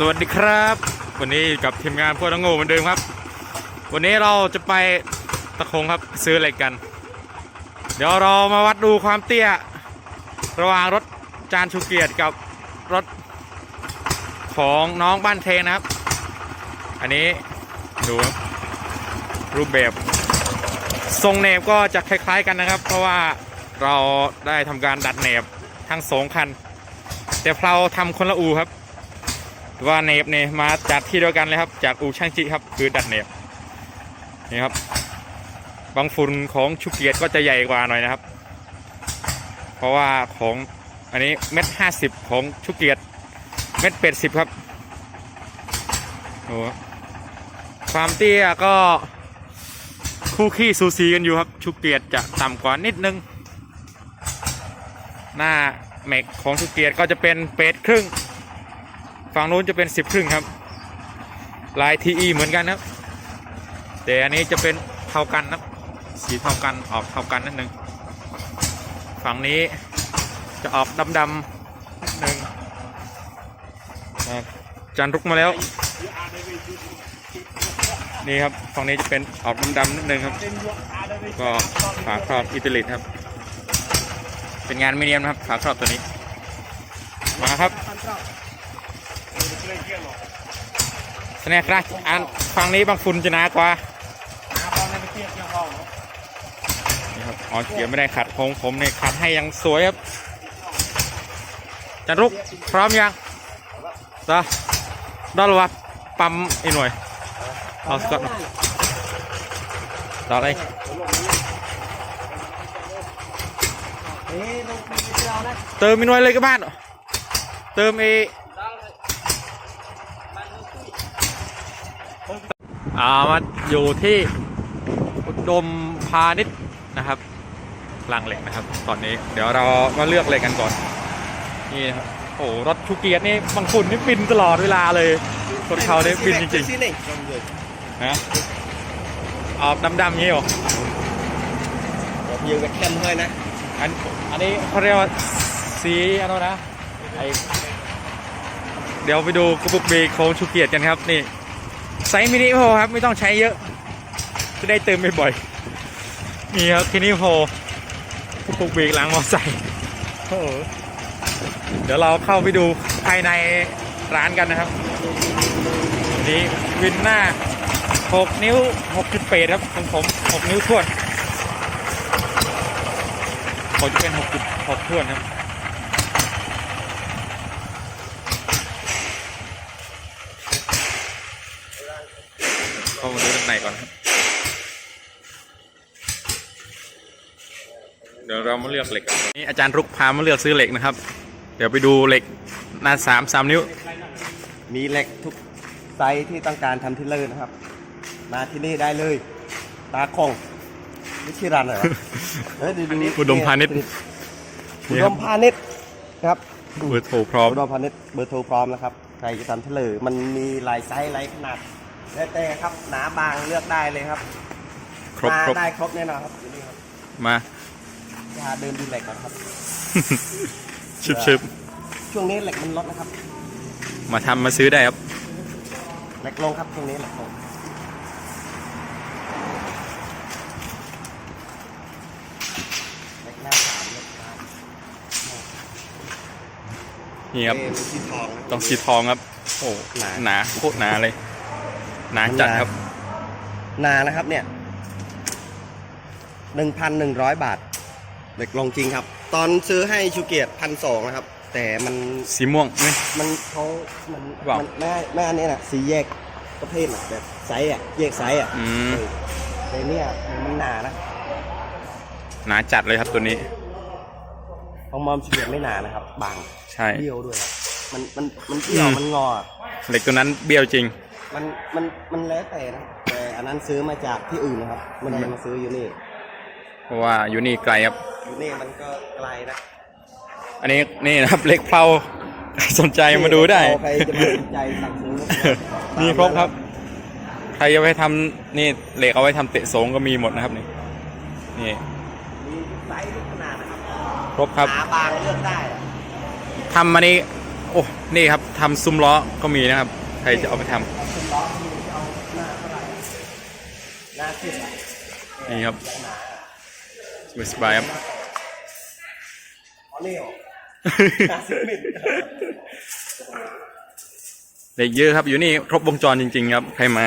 สวัสดีครับ วันนี้กับทีมงานพวกนังโง่เหมือนเดิมครับ วันนี้เราจะไปตะคงครับซื้ออะไรกัน เดี๋ยวเรามาวัดดูความเตี้ย ระหว่างรถจานชูเกียรติกับรถของน้องบ้านเทงนะครับ อันนี้ดูรูปแบบทรงเนบก็จะคล้าย ๆกันนะครับ เพราะว่าเราได้ทำการดัดเนบทั้งสองคัน แต่เราทำคนละอูครับ ว่าเนบเนี่ยมาจากที่เดียวกันเลยครับ จากอูช่างจิครับ คือดัดเนบนี่ครับบางฝุ่นของชูเกียรก็จะใหญ่กว่าหน่อยนะครับ เพราะว่าของอันนี้เม็ดห้าสิบของชูเกียรเม็ดเป็ดสิบครับโอ้ความเตี้ยก็คู่ขี้สูสีกันอยู่ครับชูเกียรจะต่ำกว่านิดนึง หน้าแม็กของชูเกียรก็จะเป็นเป็ดครึ่ง ฝั่งนู้นจะเป็นสิบครึ่งครับ ลายทีอีเหมือนกันครับ แต่อันนี้จะเป็นเท่ากันนะครับ สีเท่ากันออกเท่ากันนิดนึง ฝั่งนี้จะออกดำๆนิดนึงอ่าจันรุกมาแล้ว นี่ครับฝั่งนี้จะเป็นออกดำๆนิดนึงครับ ก็ฝาครอบอิตาลีครับ เป็นงานไมีเนียมนะครับฝาครอบตัวนี้ มาครับ สแนครับอันฝั่งนี้บางฝุ่นจะหนากว่านี่ครับอ๋อเกียร์ไม่ได้ขัดของผมเนี่ยขัดให้ยังสวยครับจันรุกพร้อมยังจ้ะดอลวัดปั๊มอีกหน่อยเอาสกัดต่อเลยเติมอีกหน่อยเลยก็บ้านเติมเอ อ่ามาอยู่ที่อุดมพาณิชย์นะครับคลังเหล็กนะครับ ตอนนี้เดี๋ยวเรามาเลือกเหล็กกันก่อน นี่นะครับโอ้โหรถชูเกียรตินี่บางฝุ่นนี่บินตลอดเวลาเลยคนเขาเนี่ยบินจริงๆนะออกดำๆงี้เหรอยืนกับแคมให้นะอันอันนี้เขาเรียกว่าสีอันนั้นนะไอเดี๋ยวไปดูกระปุกเบรกของชูเกียรติกันครับนี่ ไซส์มินิพอครับไม่ต้องใช้เยอะ จะได้เติมบ่อยๆนี่ครับทีนี้พอกระปุกเบรกหลังมอไซค์โอ้เดี๋ยวเราเข้าไปดูภายในร้านกันนะครับนี้วินหน้า 6 นิ้ว6.8ครับของผม 6 นิ้วทวนผมจะเป็น6จุด6ถ้วนครับ เข้ามาดูด้านในก่อนครับ เดี๋ยวเรามาเลือกเหล็กกันนี่อาจารย์รุกพามาเลือกซื้อเหล็กนะครับ เดี๋ยวไปดูเหล็กหน้าสามสามนิ้ว มีเหล็กทุกไซส์ที่ต้องการทำที่เลอร์นะครับ มาที่นี่ได้เลย ตาคงไม่ใช่รันเหรอเฮ้ยดูดูอุดมพาณิชย์อุดมพาณิชย์ครับเบอร์โทรพร้อมอุดมพาณิชย์เบอร์โทรพร้อมนะครับใครจะทำที่เลอร์มันมีหลายไซส์หลายขนาดแล้วแต่ครับหนาบางเลือกได้เลยครับครบมาครบได้ครบแน่นอนครับอยู่นี่ครับมา พาเดินดูเหล็กก่อนครับ ชิบชิบช่วงนี้เหล็กมันลดนะครับ มาทำมาซื้อได้ครับเหล็กลงครับช่วงนี้เหล็กลงเหล็กหน้าสามเหล็กหน้านี่ครับเอ้ยเป็นสีทองนะต้องสีทองครับ โอ้หนาหนาโคตรหนาเลย หนาจัดครับ หนานะครับเนี่ยหนึ่งพันหนึ่งร้อยบาท เหล็กลงจริงครับ ตอนซื้อให้ชูเกียรติพันสองนะครับ แต่มันสีม่วงไหม มันเขามันว้าวมันแม่แม่อันนี้นะสีแยกประเภทน่ะแบบไซส์อะแยกไซส์อะอืมเออแต่เนี่ยมันหนานะหนาจัดเลยครับตัวนี้ ของมอมชูเกียรติไม่หนานะครับ บางใช่ เบี้ยวด้วยครับมันมันมันเบี้ยวอืม มันงออะเหล็กตัวนั้นเบี้ยวจริง มันมันมันแล้วแต่นะแต่อันนั้นซื้อมาจากที่อื่นนะครับไม่ได้มาซื้ออยู่นี่ เพราะว่าอยู่นี่ไกลครับ อยู่นี่มันก็ไกลนะอันนี้นี่นะครับเหล็กเพลาใครสนใจมาดูได้ ใครจะมาสนใจสั่งซื้อมีครบครับ ใครจะไปทำนี่เหล็กเอาไว้ทำเตะสงก็มีหมดนะครับนี่นี่มีทุกไซส์ทุกขนาดนะครับครบครับหนาบางเลือกได้อะทำมานี่โออ้นี่ครับทำซุ้มล้อก็มีนะครับ ใครจะเอาไปทำเอาซุ้มล้อที่จะเอาหน้าเท่าไหร่หน้าสิบอะนี่ครับหนาอะสบายๆครับ เอานี่ออกหน้าสิบมิลเด็กเยอะครับอยู่นี่ครบวงจรจริง ๆ ครับ ใครมา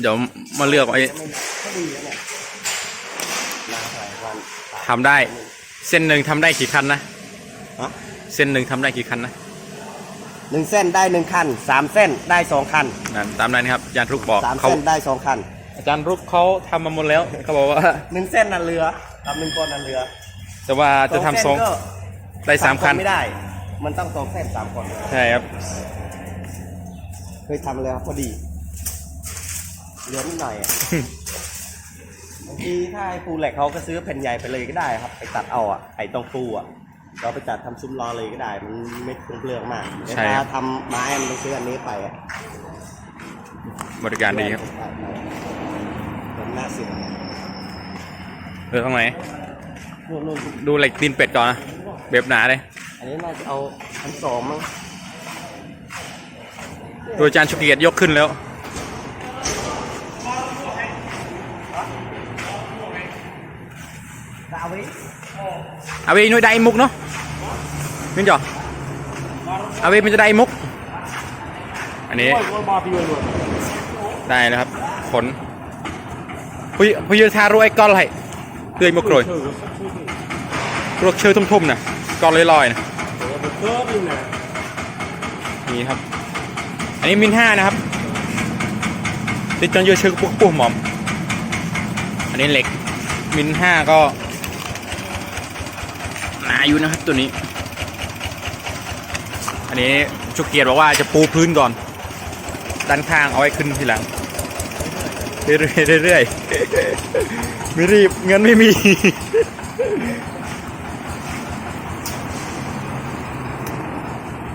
เดี๋ยวมาเลือกไอ้ก็ดีนะเนี่ยหน้าหลายวันทำได้ เส้นหนึ่งทำได้กี่คันนะฮะเส้นหนึ่งทำได้กี่คันนะหนึ่งเส้นได้หนึ่งคันสามเส้นได้สองคันนั่นตามนั้นนะครับอาจารย์รุกบอกสามเขาเส้นได้สองคัน อาจารย์รุกเขาทำมาหมดแล้วเขาบอกว่า หนึ่งเส้นนั่นเรือทำหนึ่งก้อนนั่นเรือแต่ว่าจะทำสองเส้นก็ได้สามคันไม่ได้ มันต้องสองเส้นสามคนใช่ครับ เคยทำเลยครับพอดีเหลือนิดหน่อยอะ บางทีถ้าไอ้ปูเหล็กเขาก็ซื้อแผ่นใหญ่ไปเลยก็ได้ครับไปตัดเอาอะไอ้ตรงปูอะเราไปตัดทำซุ้มล้อเลยก็ได้ มันไม่เปลืองมากแต่ใช่ครัถ้าบทำไม้มันต้องซื้ออันนี้ไปอะบริการดีครับผม หน้าเสือเออตรงไหนนู่นนู่นดูเหล็กตีนเป็ดก่อนนะเบบหนาเลยอันนี้น่าจะเอาอันสองมั้งโดยอาจารย์ชุกเกียรติยกขึ้นแล้วจะเอาไว้เอาไปหน่วยใดมุกเนาะมินจ่อเอาไปมันจะได้มุก อันนี้ได้แล้วครับขน พยพุยทารุไอ้ก้อนอะไรเตือยมกโรยรวกเชื่อทุ่มๆนะก้อนลอยๆนะนี่ครับ อันนี้มินห้านะครับติดจนเยอะเชื่อปุ๊บปุ๊บหมอม อันนี้เหล็กมินห้าก็หนาอยู่นะครับตัวนี้ อันนี้ชุกเกียรติบอกว่าจะปูพื้นก่อน ด้านข้างเอาไว้ขึ้นทีหลัง เรื่อยๆเรื่อยไม่รีบเงินไม่มี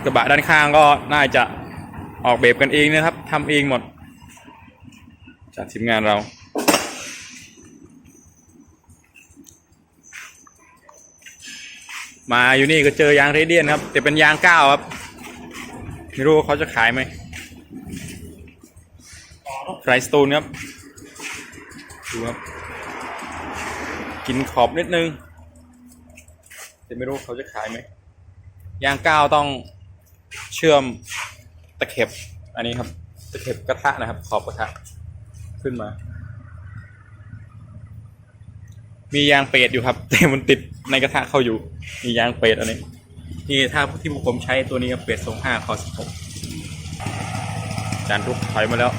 กระบะด้านข้างก็น่าจะออกแบบกันเองนะครับทำเองหมด จากทีมงานเรามาอยู่นี่ก็เจอยางเรเดียนครับ แต่เป็นยางก้าวครับ ไม่รู้ว่าเขาจะขายไหมไรสตูนครับ ดูครับ กินขอบนิดนึงแต่ไม่รู้เขาจะขายไหมยางก้าวต้องเชื่อมตะเข็บ อันนี้ครับ ตะเข็บกระทะนะครับ ขอบกระทะขึ้นมา มียางเป็ดอยู่ครับ แต่มันติดในกระทะเข้าอยู่ มียางเป็ดอันนี้นี่ถ้าที่ผมใช้ตัวนี้ครับเป็ดทรงห้าคอสิบหกจานทุกถอยมาแล้ว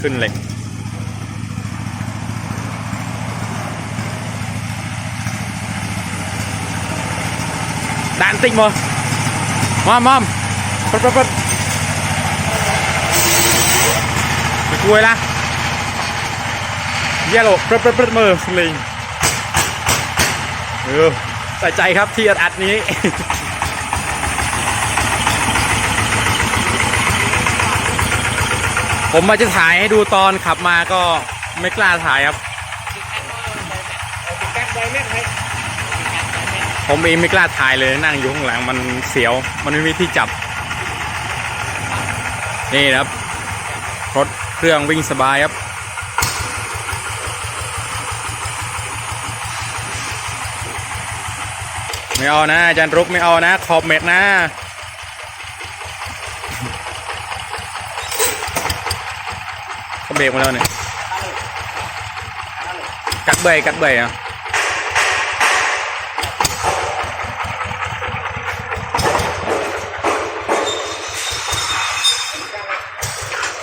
ขึ้นเหล็ก đạn tinh mà mom mom bật bật bật Mày cùi la yellow เปิดเปิดเปิดมือสลิงเออใส่ใจครับที่อัดอัดนี้ผมมาจะถ่ายให้ดูตอนขับมาก็ไม่กล้าถ่ายครับ ผมเองไม่กล้าถ่ายเลยนั่งอยู่ข้างหลังมันเสียว มันไม่มีที่จับ นี่นะครับ รถเครื่องวิ่งสบายครับ ไม่เอานะอาจารย์รุกไม่เอานะขอบเม็ดนะเขาเบรกมาแล้วเนี่ยกัดเบยกัดเบยอะ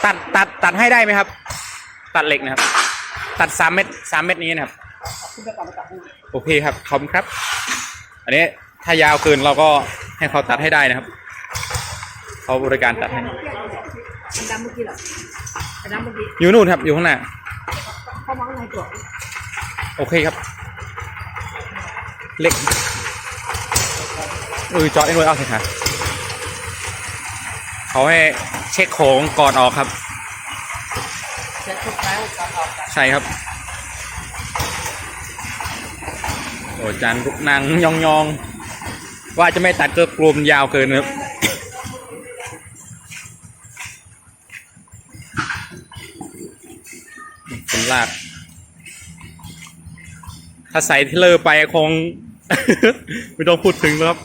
ตัดตัดตัดให้ได้ไหมครับ ตัดเหล็กนะครับ ตัดสามเม็ดสามเม็ดนี้นะครับโอเคครับขอบคุณครับ อันนี้ถ้ายาวเกินเราก็ให้เขาตัดให้ได้นะครับเขาบริการตัดให้อันดำเมื่อกี้เหรออันดำเมื่อกี้อยู่นู่นครับอยู่ข้างหน้าเข้ามาข้างในก่อนโอเคครับเล็กเออจอดไอ้หน่วยเอาสิค่ะ เขาให้เช็คโขงก่อนออกครับเสร็จทุกครั้งก่อนออกจากใช่ครับ โอ้จันทุกนางยองยองๆว่าจะไม่ตัดก็กลมยาวเกินครับเป็นลาก ถ้าใส่เทเลอร์ไปคง ไม่ต้องพูดถึงแล้วครับ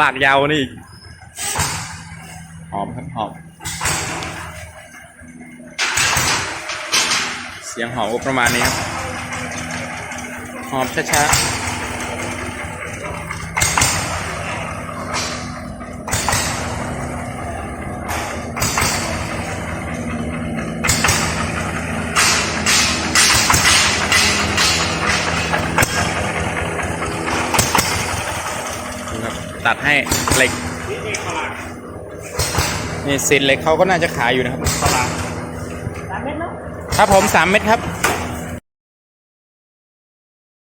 ลากยาวกว่านี่อีก หอมครับหอม เสียงหอมก็ประมาณนี้ครับ หอมช้าๆนะครับตัดให้เหล็ก นี่เศษเหล็กเขาก็น่าจะขายอยู่นะครับสามเม็ดเนาะครับผมสามเม็ดครับส